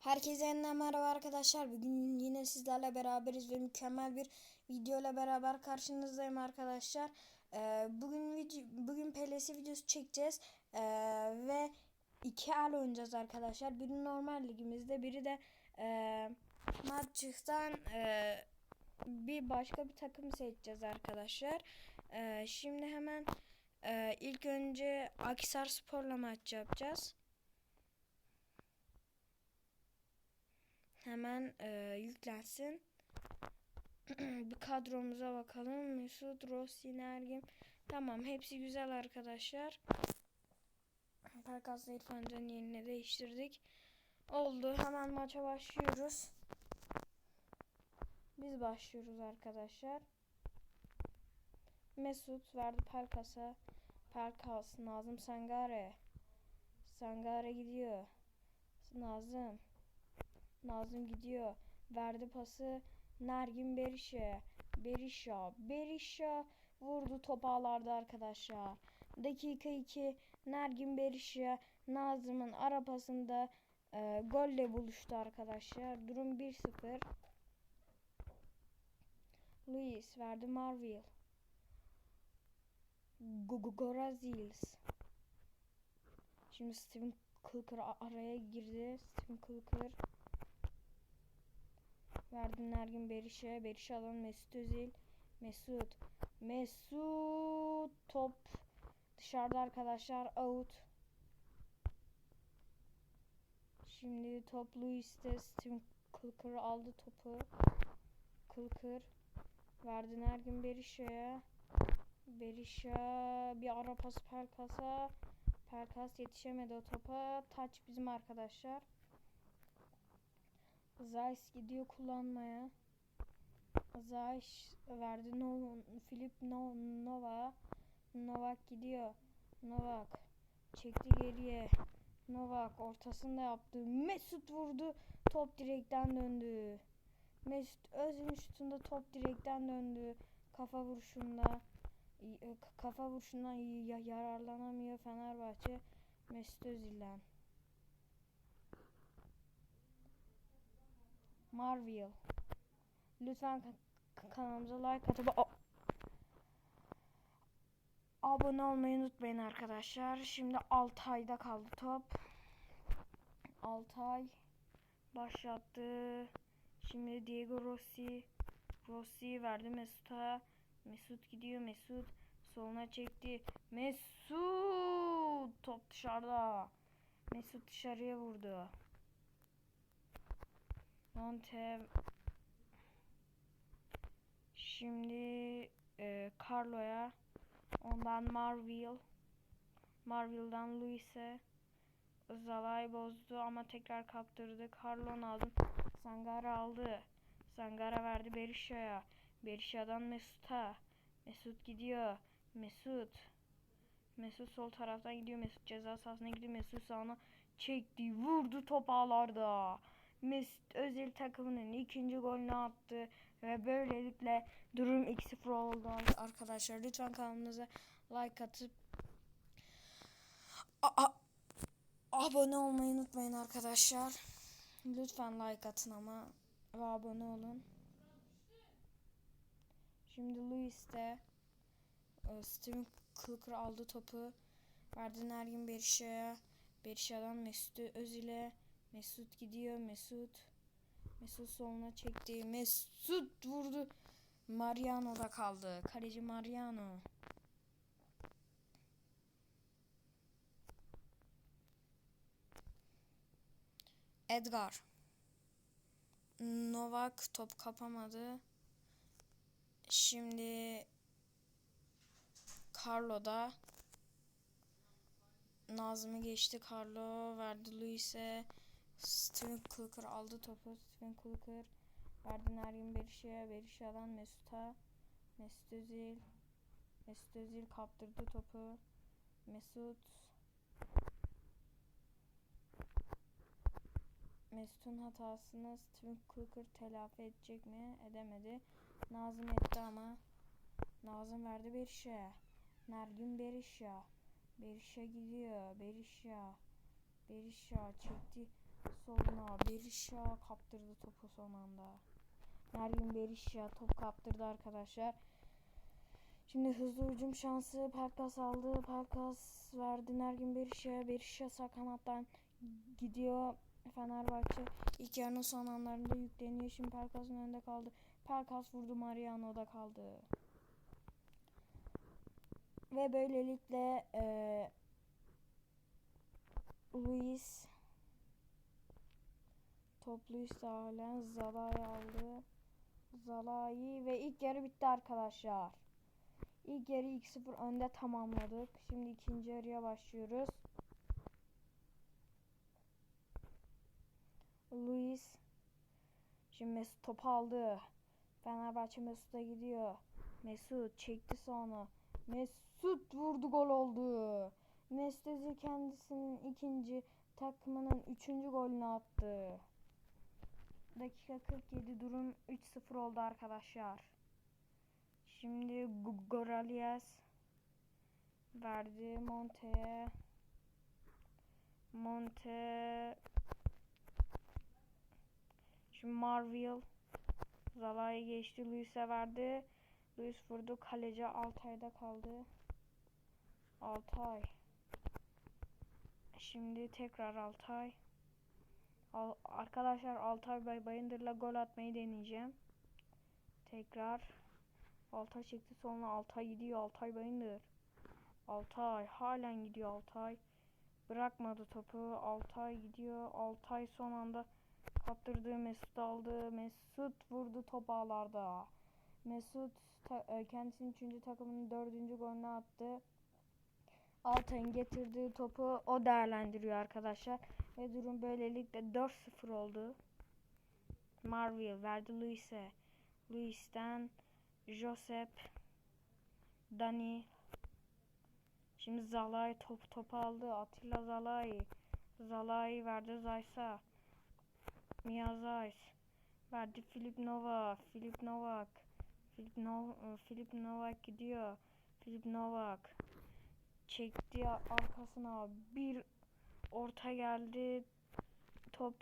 Herkese yeniden merhaba arkadaşlar. Bugün yine sizlerle beraberiz ve mükemmel bir video ile beraber karşınızdayım arkadaşlar. Ee, bugün video, bugün PLS videosu çekeceğiz Ee, ve iki el oynayacağız arkadaşlar. Biri normal ligimizde, biri de e, Match'tan e, bir başka bir takım seçeceğiz arkadaşlar. Ee, şimdi hemen e, ilk önce Akisar Spor'la maç yapacağız. Hemen e, yüklensin. bir kadromuza bakalım. Mesut, Rossi, Nergin. Tamam hepsi güzel arkadaşlar. Perkas'la İrfan Can'ın yerini değiştirdik. Oldu. Hemen maça başlıyoruz. Biz başlıyoruz arkadaşlar. Mesut verdi Perkas'a. Perkas, Nazım Sangare. Sangare gidiyor. Nazım. Nazım gidiyor. Verdi pası Nergin Berişe. Berişa. Berişa vurdu top ağlarda arkadaşlar. Dakika 2 Nergin Berişe Nazım'ın arapasında e, golle buluştu arkadaşlar. Durum 1-0. Luis verdi Marvel. Gorazils. Şimdi Steven Kılkır araya girdi. Steven Kılkır Verdim Nergin Beriş'e. Beriş alan Mesut Özil. Mesut. Mesut. Top dışarıda arkadaşlar. Out. Şimdi top Luis'te. Steven Kılkır aldı topu. Kılkır. Verdi Nergin Beriş'e. Beriş'e bir ara pas Perkas'a. Perkas yetişemedi o topa. Taç bizim arkadaşlar. Zeiss gidiyor kullanmaya. Zeiss verdi no, Filip no, Nova. Novak gidiyor. Novak çekti geriye. Novak ortasında yaptı. Mesut vurdu. Top direkten döndü. Mesut Özil şutunda top direkten döndü. Kafa vuruşunda kafa vuruşundan yararlanamıyor Fenerbahçe Mesut Özil'den. Marvel. Lütfen kanalımıza like atıp abone olmayı unutmayın arkadaşlar. Şimdi Altay'da kaldı top. Altay başlattı. Şimdi Diego Rossi. Rossi verdi Mesut'a. Mesut gidiyor Mesut. Soluna çekti. Mesut top dışarıda. Mesut dışarıya vurdu. Monte Şimdi e, Carlo'ya ondan Marvel Marvel'dan Luis'e Zalay bozdu ama tekrar kaptırdı. Carlo'nu aldım. Sangara aldı. Sangara verdi Berisha'ya. Berisha'dan Mesut'a. Mesut gidiyor. Mesut. Mesut sol taraftan gidiyor. Mesut ceza sahasına gidiyor. Mesut sağına çekti. Vurdu top ağlarda. Mesut Özil takımının ikinci golünü attı ve böylelikle durum 2-0 oldu arkadaşlar. Lütfen kanalımıza like atıp a abone olmayı unutmayın arkadaşlar. Lütfen like atın ama ve abone olun. Şimdi Luis de e, Steven Kılkır aldı topu. Verdi Nergin Berişa'ya. Berişa'dan Mesut Özil'e. Mesut gidiyor. Mesut. Mesut soluna çekti. Mesut vurdu. Mariano da kaldı. Kaleci Mariano. Edgar. Novak top kapamadı. Şimdi Carlo da Nazım'ı geçti. Carlo verdi Luis'e. Steven Kılkır aldı topu. Steven Kılkır verdi Nergin Berişe'ye. Berişe'den Mesut'a. Mesut Özil. Mesut Özil kaptırdı topu. Mesut. Mesut'un hatasını Steven Kılkır telafi edecek mi? Edemedi. Nazım etti ama. Nazım verdi Berişe. Nergin Berişe. Berişe gidiyor. Berişe. Berisha çekti. Soluna Berisha kaptırdı topu son anda. Nergin Berisha top kaptırdı arkadaşlar. Şimdi hızlı hücum şansı Pelkas aldı. Pelkas verdi Nergin Berisha'ya. Berisha sağ kanattan gidiyor. Fenerbahçe ilk yarının son anlarında yükleniyor. Şimdi Pelkas'ın önünde kaldı. Pelkas vurdu Mariano'da kaldı. Ve böylelikle eee Luis top Luis halen Zalai aldı. Zalai ve ilk yarı bitti arkadaşlar. İlk yarı 2-0 önde tamamladık. Şimdi ikinci yarıya başlıyoruz. Luis Şimdi Mesut topu aldı. Fenerbahçe Mesut'a gidiyor. Mesut çekti sonra. Mesut vurdu gol oldu. Mesut Özil kendisinin ikinci takımının üçüncü golünü attı. Dakika 47 durum 3-0 oldu arkadaşlar. Şimdi Goralias verdi Monte'ye. Monte Şimdi Marvel Zalai geçti. Luis'e verdi. Luis vurdu. Kaleci Altay'da kaldı. Altay. Şimdi tekrar Altay. Arkadaşlar Altay Bay Bayındır'la gol atmayı deneyeceğim. Tekrar. Altay çekti sonra Altay gidiyor. Altay Bayındır. Altay halen gidiyor Altay. Bırakmadı topu. Altay gidiyor. Altay son anda kaptırdı. Mesut aldı. Mesut vurdu top ağlarda. Mesut e, kendisinin 3. takımının 4. golünü attı. Altay'ın getirdiği topu o değerlendiriyor arkadaşlar. Ve durum böylelikle 4-0 oldu. Marvel verdi Luis'e. Luis'ten Josep Dani Şimdi Zalai top top aldı. Atilla Zalai. Zalai verdi Zayt'a. Mia Zayt verdi Filip Nova. Filip Novak. Filip, no Filip Novak gidiyor. Filip Novak çekti arkasına bir orta geldi. Top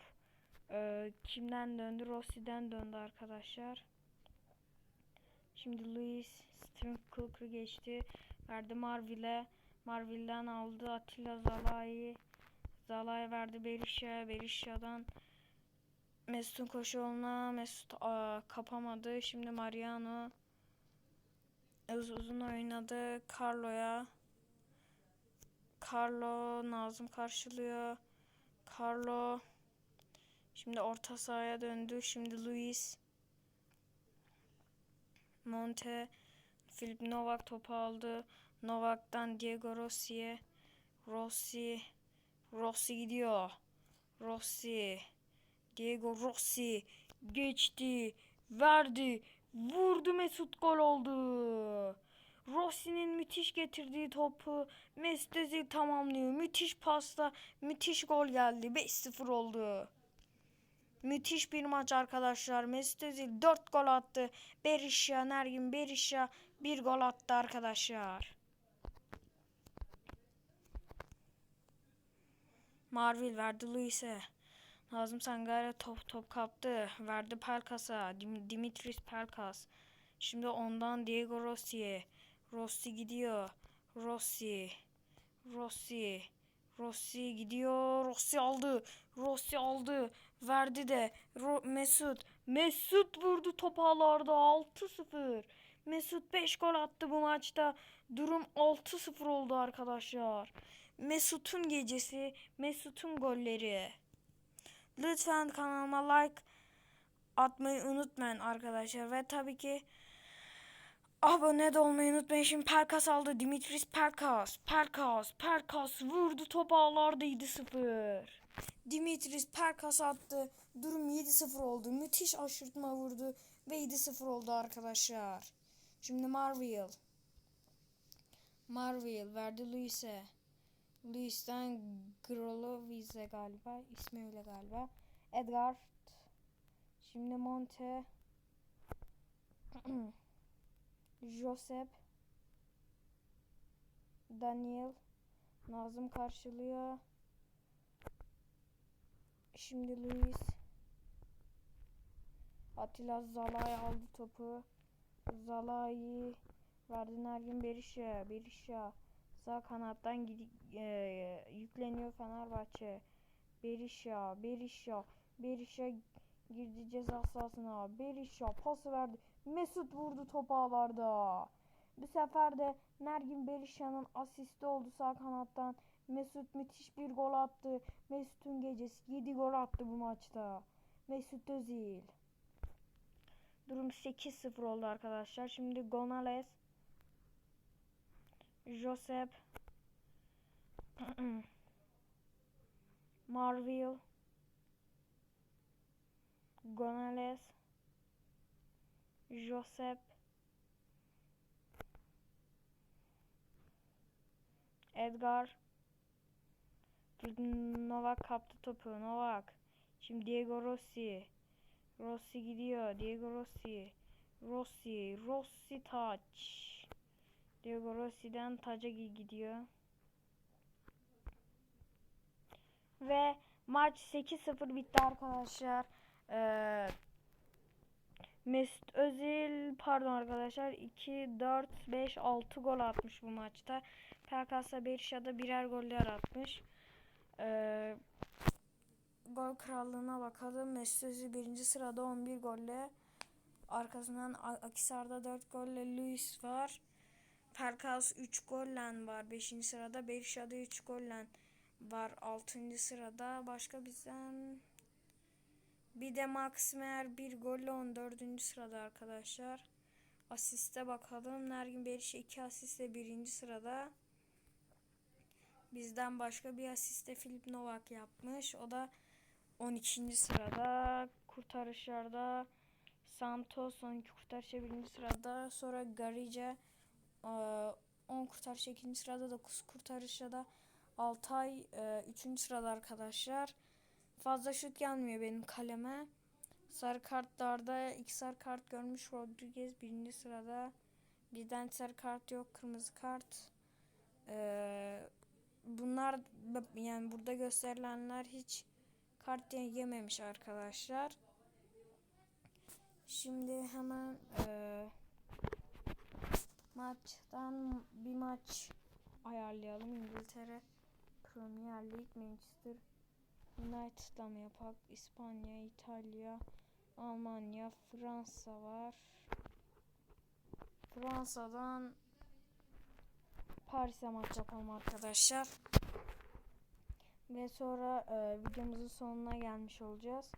e, kimden döndü? Rossi'den döndü arkadaşlar. Şimdi Luis Strinkler geçti. Verdi Marvil'e. Marvil'den aldı Atilla Zalai. Zalai verdi Berisha'ya. Berisha'dan Mesut'un koşu yoluna. Mesut aa, kapamadı. Şimdi Mariano uz uzun oynadı. Carlo'ya. Carlo Nazım karşılıyor. Carlo şimdi orta sahaya döndü. Şimdi Luis Monte Filip Novak topu aldı. Novak'tan Diego Rossi'ye. Rossi Rossi gidiyor. Rossi Diego Rossi geçti. Verdi. Vurdu Mesut gol oldu. Rossi'nin müthiş getirdiği topu Mesut Özil tamamlıyor. Müthiş pasta, müthiş gol geldi. 5-0 oldu. Müthiş bir maç arkadaşlar. Mesut Özil 4 gol attı. Berisha, Nergin Berisha 1 gol attı arkadaşlar. Marvel verdi Luis'e. Nazım Sangare top top kaptı. Verdi Pelkas'a. Dim Dimitris Pelkas. Şimdi ondan Diego Rossi'ye. Rossi gidiyor. Rossi. Rossi. Rossi gidiyor. Rossi aldı. Rossi aldı. Verdi de. Ro Mesut. Mesut vurdu top ağlarda. 6-0. Mesut 5 gol attı bu maçta. Durum 6-0 oldu arkadaşlar. Mesut'un gecesi. Mesut'un golleri. Lütfen kanalıma like atmayı unutmayın arkadaşlar. Ve tabii ki abone de olmayı unutmayın. Şimdi Perkas aldı. Dimitris Perkas. Perkas. Perkas vurdu top ağlarda 7-0. Dimitris Perkas attı. Durum 7-0 oldu. Müthiş aşırtma vurdu. Ve 7-0 oldu arkadaşlar. Şimdi Marvel. Marvel verdi Luis'e. Luis'ten Grolovize galiba. ismi öyle galiba. Edgar. Şimdi Monte. Josep. Daniel. Nazım karşılıyor. Şimdi Luis. Atilla Zalay aldı topu. Zalai verdi Nergin Berisha. Berisha sağ kanattan gidi, e, yükleniyor Fenerbahçe. Berisha, Berisha, Berisha girdi ceza sahasına. Berisha pası verdi. Mesut vurdu top ağlarda. Bu sefer de Nergin Berisha'nın asisti oldu sağ kanattan. Mesut müthiş bir gol attı. Mesut'un gecesi 7 gol attı bu maçta. Mesut Özil. Durum 8-0 oldu arkadaşlar. Şimdi Gonzalez. Josep. Marville. Gonzalez. Josep. Edgar. Novak kaptı topu. Novak. Şimdi Diego Rossi. Rossi gidiyor. Diego Rossi. Rossi. Rossi taç. Diego Rossi'den taca gidiyor. Ve maç 8-0 bitti arkadaşlar. Ee, Mesut Özil pardon arkadaşlar 2 4 5 6 gol atmış bu maçta. Perkas'la Berisha'da birer goller atmış. Ee, gol krallığına bakalım. Mesut Özil birinci sırada 11 golle. Arkasından Akisar'da 4 golle Luis var. Perkas 3 golle var 5. sırada. Berisha'da 3 golle var 6. sırada. Başka bizden bir de Max Meyer 1 golle 14. sırada arkadaşlar. Asiste bakalım. Nergin Berisha 2 asistle 1. sırada. Bizden başka bir asiste Filip Novak yapmış. O da 12. sırada. Kurtarışlarda Santos 12 kurtarışa 1. sırada. Sonra Garice 10 kurtarışa 2. sırada. 9 kurtarışa da Altay 3. sırada arkadaşlar. Fazla şut gelmiyor benim kaleme. Sarı kartlarda iki sarı kart görmüş Rodriguez birinci sırada. Bizden sarı kart yok. Kırmızı kart. Ee, bunlar yani burada gösterilenler hiç kart yememiş arkadaşlar. Şimdi hemen e, maçtan bir maç ayarlayalım. İngiltere Premier League Manchester United'la mı yapak? İspanya, İtalya, Almanya, Fransa var. Fransa'dan Paris'e maç yapalım arkadaşlar. Ve sonra e, videomuzun sonuna gelmiş olacağız.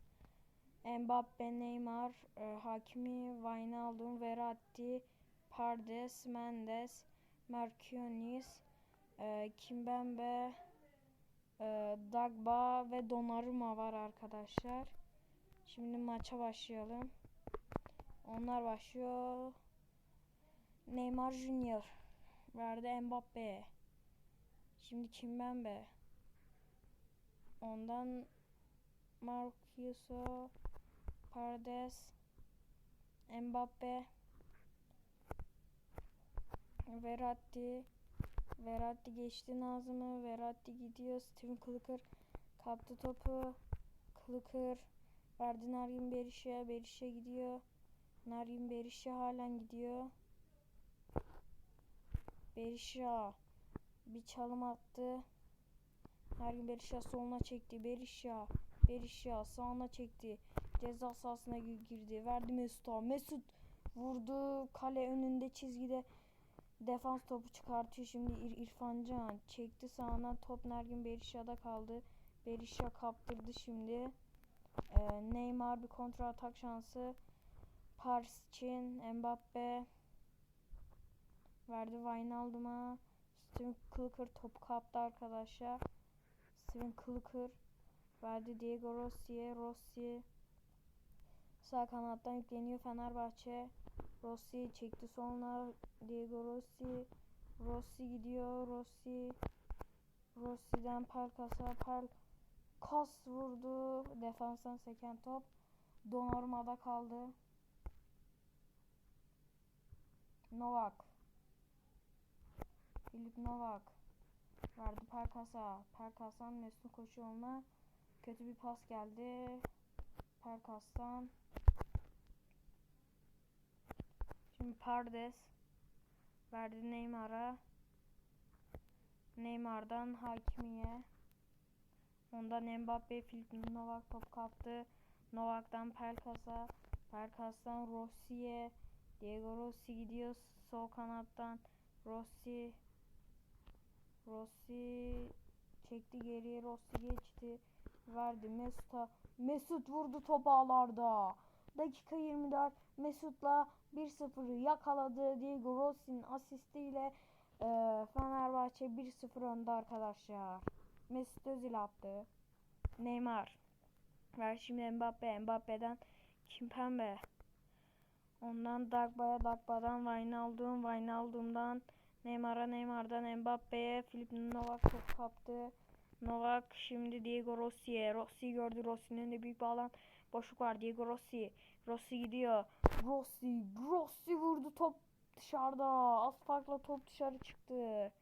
Mbappe, Neymar, e, Hakimi, Wijnaldum, Verratti, Pardes, Mendes, Merkionis, e, Kimbembe, e, Dagba ve Donnarumma var arkadaşlar. Şimdi maça başlayalım. Onlar başlıyor. Neymar Junior verdi Mbappe. Şimdi Kimbembe. Ondan Marquinhos, Pardes, Mbappe, Verratti, Verratti geçti Nazım'ı. Verratti gidiyor. Steven Clicker kaptı topu. Clicker verdi Narin Beriş'e. Beriş'e gidiyor. Narin Beriş'e halen gidiyor. Berisha bir çalım attı. Narin Berisha soluna çekti. Berisha Berisha sağına çekti. Ceza sahasına girdi. Verdi Mesut'a. Mesut vurdu. Kale önünde çizgide defans topu çıkartıyor. Şimdi İr İrfan Can çekti sağına. Top Nergin Berisha'da kaldı. Berisha kaptırdı şimdi. Ee, Neymar bir kontra atak şansı. Pars için Mbappe verdi Wijnaldum'a. Steven Clicker top kaptı arkadaşlar. Steven Clicker verdi Diego Rossi'ye. Rossi sağ kanattan yükleniyor Fenerbahçe. Rossi çekti sonra Diego Rossi. Rossi gidiyor. Rossi. Rossi'den Pelkas'a. Pelkas vurdu. Defanstan seken top. Donnarumma'da kaldı. Novak. Filip Novak. Verdi Pelkas'a. Pelkas'tan Mesut koşu yoluna. Kötü bir pas geldi. Perkas'tan. Şimdi Pardes verdi Neymar'a. Neymar'dan Hakimi'ye. Ondan Mbappe, Filip Novak top kaptı. Novak'tan Pelkas'a. Pelkas'tan Rossi'ye. Diego Rossi gidiyor sol kanattan. Rossi. Rossi çekti geriye. Rossi geçti. Verdi Mesut'a. Mesut vurdu top ağlarda. Dakika 24 Mesut'la 1-0'ı yakaladı. Diego Rossi'nin asistiyle e, Fenerbahçe 1-0 önde arkadaşlar. Mesut Özil attı. Neymar. Ver şimdi Mbappe. Mbappe'den Kimpembe. Ondan Dagba'ya, Dagba'dan Wijnaldum, Wijnaldum'dan Neymar'a, Neymar'dan Mbappe'ye, Filip Novak top kaptı. Novak şimdi Diego Rossi'ye. Rossi gördü. Rossi'nin de büyük bir alan boşluk var. Diego Rossi. Rossi gidiyor. Rossi. Rossi vurdu top dışarıda. Az farkla top dışarı çıktı.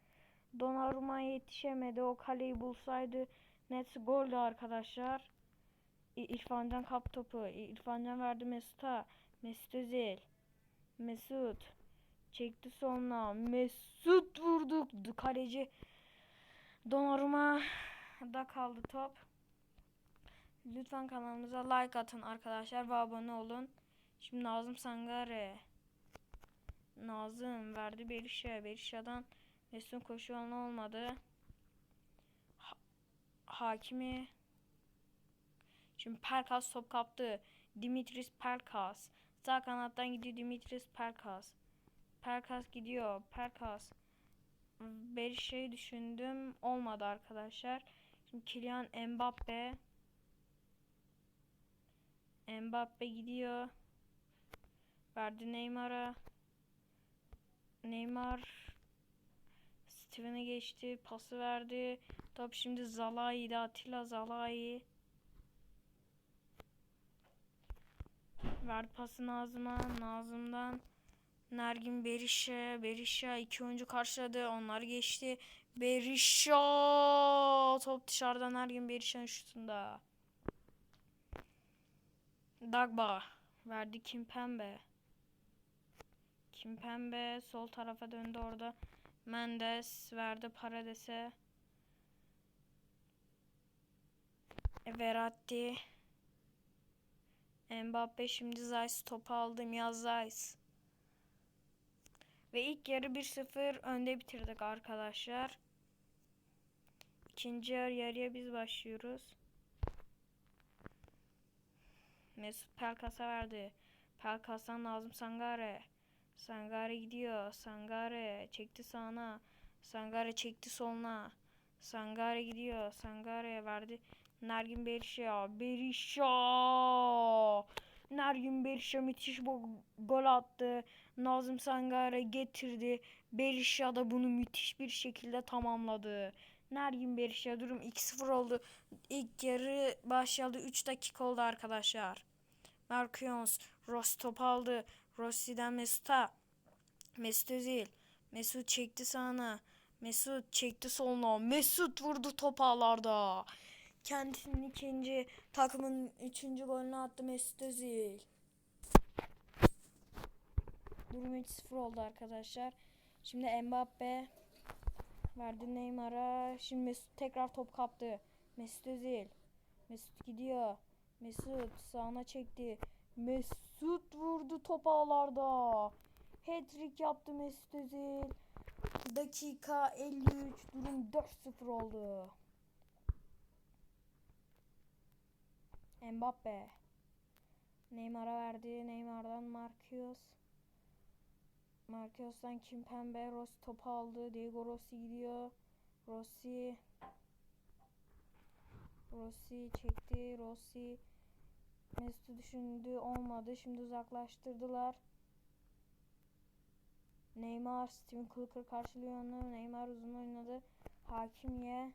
Donnarumma yetişemedi. O kaleyi bulsaydı net goldü arkadaşlar. İrfancan kap topu. İrfancan verdi Mesut'a. Mesut Özil. Mesut. Çekti sonra. Mesut vurdu. D- Kaleci Donnarumma da kaldı top. Lütfen kanalımıza like atın arkadaşlar ve abone olun. Şimdi Nazım Sangare. Nazım verdi Berisha. Berisha'dan Mesut'un koşu alanı olmadı. Ha- Hakimi. Şimdi Pelkas top kaptı. Dimitris Pelkas. Sağ kanattan gidiyor Dimitris Pelkas. Pelkas gidiyor. Pelkas. Berisha'yı düşündüm. Olmadı arkadaşlar. Şimdi Kylian Mbappe. Mbappe gidiyor. Verdi Neymar'a. Neymar Steven'e geçti. Pası verdi. Top şimdi Zalai'de. Atilla Zalai. Verdi pası Nazım'a. Nazım'dan Nergin Berisha. Berisha iki oyuncu karşıladı. Onlar geçti. Berisha. Top dışarıdan Nergin Berisha'nın şutunda. Dagba. Verdi Kimpembe. Kimpembe sol tarafa döndü orada. Mendes verdi Parades'e. E, Verratti. Mbappe şimdi Zeiss topu aldı. Miyaz Zeiss. Ve ilk yarı 1-0 önde bitirdik arkadaşlar. İkinci yarı yarıya biz başlıyoruz. Mesut Pelkas'a verdi. Pelkas'tan Nazım Sangare. Sangare gidiyor. Sangare çekti sağına. Sangare çekti soluna. Sangare gidiyor. Sangare'ye verdi. Nergin Berisha. Berisha. Nergin Berisha müthiş bir gol attı. Nazım Sangare getirdi. Berisha da bunu müthiş bir şekilde tamamladı. Nergin Berisha durum 2-0 oldu. İlk yarı başladı. 3 dakika oldu arkadaşlar. Marquinhos Rossi top aldı. Rossi'den Mesut'a. Mesut Özil. Mesut çekti sağına. Mesut çekti soluna. Mesut vurdu top ağlarda. Kendisinin ikinci takımın üçüncü golünü attı Mesut Özil. Durum 3-0 oldu arkadaşlar. Şimdi Mbappe verdi Neymar'a. Şimdi Mesut tekrar top kaptı. Mesut Özil. Mesut gidiyor. Mesut sağına çekti. Mesut vurdu top ağlarda. Hat-trick yaptı Mesut Özil. Dakika 53 durum 4-0 oldu. Mbappe. Neymar'a verdi. Neymar'dan Marquinhos. Marquinhos'tan Kimpembe. Rossi topu aldı. Diego Rossi gidiyor. Rossi. Rossi çekti. Rossi. Mesut'u düşündü. Olmadı. Şimdi uzaklaştırdılar. Neymar. Steven Klucker karşılıyor onu. Neymar uzun oynadı. Hakimiye.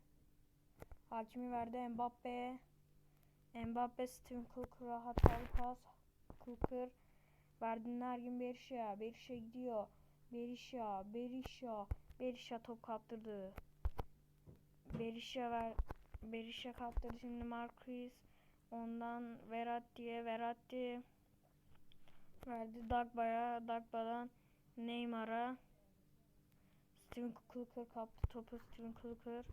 Hakimi verdi Mbappe'ye. Mbappe Steven Klucker'a hatalı pas. Klucker verdi Nergin Berisha. Berisha gidiyor. Berisha, Berisha, Berisha top kaptırdı. Berisha ver Berisha kaptırdı şimdi Marquis. Ondan Verratti'ye Verratti verdi. Dagba'ya Dagba'dan Neymar'a. Steven Kluker kaptı topu. Steven Kluker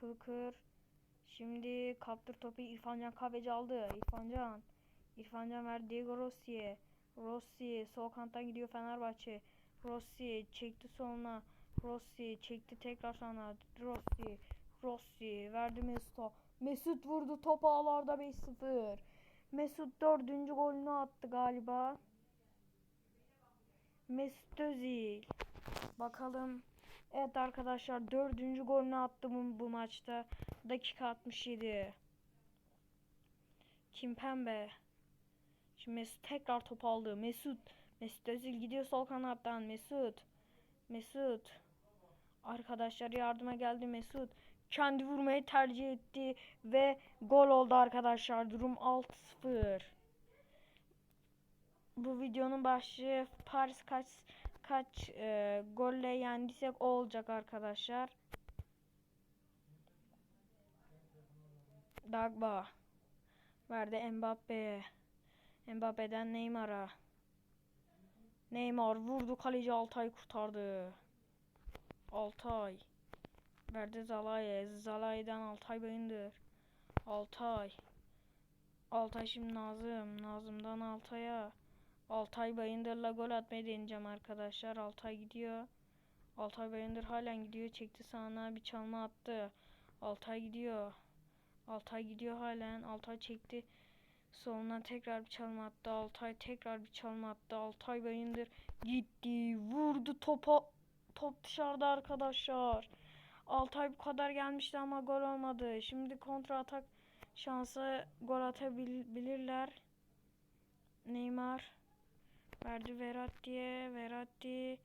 Kluker Şimdi kaptır topu. İrfancan Kahveci aldı. İrfancan İrfancan verdi Diego Rossi'ye Rossi sol kanattan gidiyor Fenerbahçe. Rossi çekti soluna Rossi çekti tekrar sana. Rossi Rossi verdi Mesut'a Mesut vurdu top ağlarda 5-0 Mesut dördüncü golünü attı galiba. Mesut Özil. Bakalım. Evet arkadaşlar dördüncü golünü attı bu, bu maçta. Dakika 67 Kimpembe Şimdi Mesut tekrar top aldı. Mesut Mesut Özil gidiyor sol kanattan. Mesut Mesut Arkadaşlar yardıma geldi Mesut. Kendi vurmayı tercih etti ve gol oldu arkadaşlar. Durum 6-0. Bu videonun başlığı Paris kaç kaç e, golle yendiysek o olacak arkadaşlar. Dagba verdi Mbappe'ye. Mbappe'den Neymar'a. Neymar vurdu kaleci Altay kurtardı. Altay. Verdi Zalai'ye. Zalai'den Altay Bayındır. Altay. Altay şimdi Nazım. Nazım'dan Altay'a. Altay Bayındır'la gol atmayı deneyeceğim arkadaşlar. Altay gidiyor. Altay Bayındır halen gidiyor. Çekti sağına bir çalma attı. Altay gidiyor. Altay gidiyor halen. Altay çekti. Soluna tekrar bir çalma attı. Altay tekrar bir çalma attı. Altay Bayındır gitti. Vurdu topa top dışarıda arkadaşlar. Altay bu kadar gelmişti ama gol olmadı. Şimdi kontra atak şansı gol atabilirler. Neymar verdi Verratti'ye. Verratti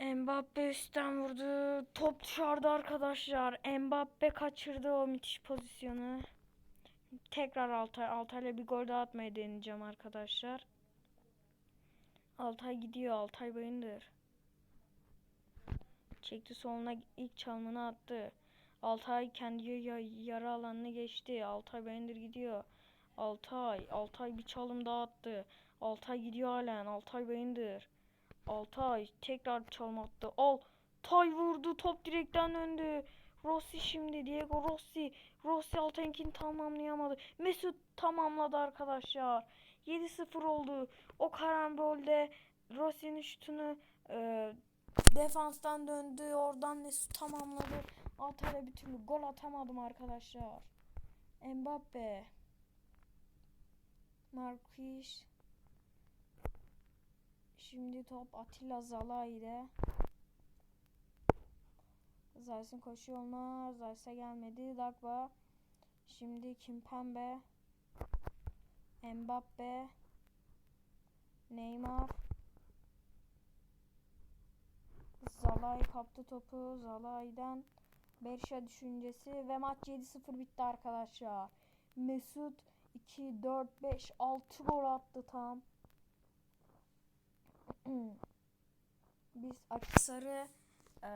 Mbappe üstten vurdu. Top dışarıda arkadaşlar. Mbappe kaçırdı o müthiş pozisyonu. Tekrar Altay. Altay'la bir gol daha atmayı deneyeceğim arkadaşlar. Altay gidiyor. Altay Bayındır. Çekti soluna ilk çalımını attı. Altay kendi ya- yara alanını geçti. Altay Bayındır gidiyor. Altay. Altay bir çalım daha attı. Altay gidiyor halen. Altay Bayındır. Altay tekrar bir çalım attı. Altay vurdu. Top direkten döndü. Rossi şimdi. Diego Rossi. Rossi Altay'ınkini tamamlayamadı. Mesut tamamladı arkadaşlar. 7-0 oldu. O karambolde Rossi'nin şutunu e, defanstan döndü. Oradan Mesut tamamladı. Altay'la bir türlü gol atamadım arkadaşlar. Mbappe. Marquis. Şimdi top Atilla Zalai'de. Zayt'ın koşu yoluna. Zayt'a gelmedi. Dagba. Şimdi Kimpembe. Mbappe. Neymar. Zalai kaptı topu. Zalai'den Berisha düşüncesi ve maç 7-0 bitti arkadaşlar. Mesut 2, 4, 5, 6 gol attı tam. Biz Akisar'ı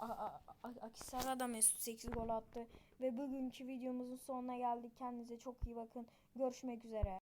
A- Akisar'a da Mesut 8 gol attı. Ve bugünkü videomuzun sonuna geldik. Kendinize çok iyi bakın. Görüşmek üzere.